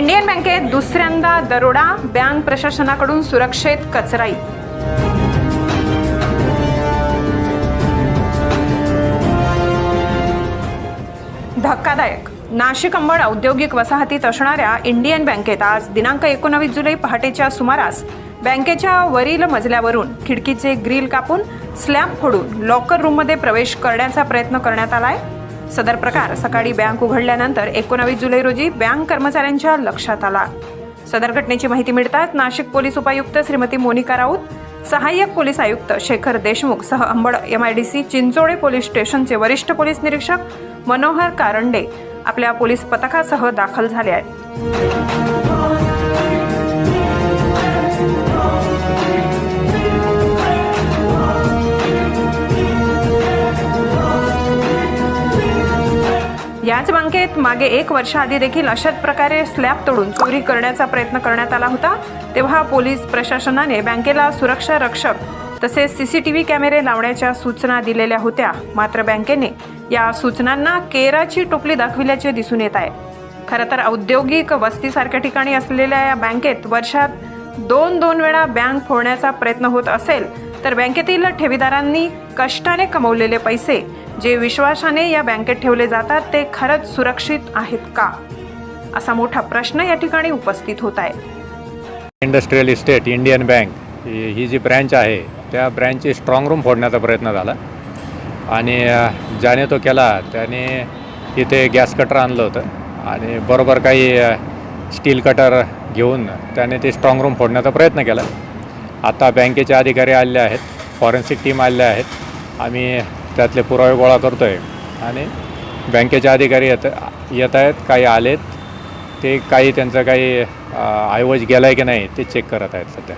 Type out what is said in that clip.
Indian बँकेत दुसऱ्यांदा दरोडा बँक प्रशासनाकडून सुरक्षेत कचराई. धक्कादायक. नाशिक अंबड औद्योगिक वसाहतीत असणाऱ्या इंडियन बँकेत आज दिनांक एकोणावीस जुलै पहाटेच्या सुमारास बँकेच्या वरील मजल्यावरून खिडकीचे ग्रिल कापून स्लॅब फोडून लॉकर रूममध्ये प्रवेश करण्याचा प्रयत्न करण्यात आला आहे सदर प्रकार सकाळी बँक उघडल्यानंतर एकोणावीस जुलै रोजी बँक कर्मचाऱ्यांच्या लक्षात आला. सदर घटनेची माहिती मिळताच नाशिक पोलीस उपायुक्त श्रीमती मोनिका राऊत सहाय्यक पोलीस आयुक्त शेखर देशमुख सह अंबड एमआयडीसी चिंचोळे पोलीस स्टेशनचे वरिष्ठ पोलीस निरीक्षक मनोहर कारंडे आपल्या पोलीस पथकासह दाखल झाले आहेत. याच बँकेत मागे एक वर्षाआधी देखील अशाच प्रकारे स्लॅब तोडून चोरी करण्याचा प्रयत्न करण्यात आला होता. तेव्हा पोलीस प्रशासनाने बँकेला सुरक्षा रक्षक तसेच सी सी टी व्ही कॅमेरे लावण्याच्या सूचना दिलेल्या होत्या. मात्र बँकेने या सूचनांना केराची टोपली दाखविल्याचे दिसून येत आहे. खरं तर औद्योगिक वस्तीसारख्या ठिकाणी असलेल्या या बँकेत वर्षात दोन दोन वेळा बँक फोडण्याचा प्रयत्न होत असेल तर बँकेतील ठेवीदारांनी कष्टाने कमवलेले पैसे जे विश्वासाने या बँकेत ठेवले जातात ते खरंच सुरक्षित आहेत का? असा मोठा प्रश्न या ठिकाणी उपस्थित होत आहे. इंडस्ट्रियल इस्टेट इंडियन बँक ही ही जी ब्रँच आहे त्या ब्रँचची स्ट्रॉंग रूम फोडण्याचा प्रयत्न झाला. आणि ज्याने तो केला त्याने इथे गॅस कटर आणलं होतं. आणि बरोबर काही स्टील कटर घेऊन त्याने ते स्ट्रॉंग रूम फोडण्याचा प्रयत्न केला. आता बँकेचे अधिकारी आले आहेत फॉरेन्सिक टीम आले आहेत. आम्ही त्यातले पुरावे गोळा करतो आहे आणि बँकेचे अधिकारी येत येत आहेत काही आलेत. ते काही त्यांचं काही ऐवज गेला आहे की नाही ते चेक करत आहेत सध्या.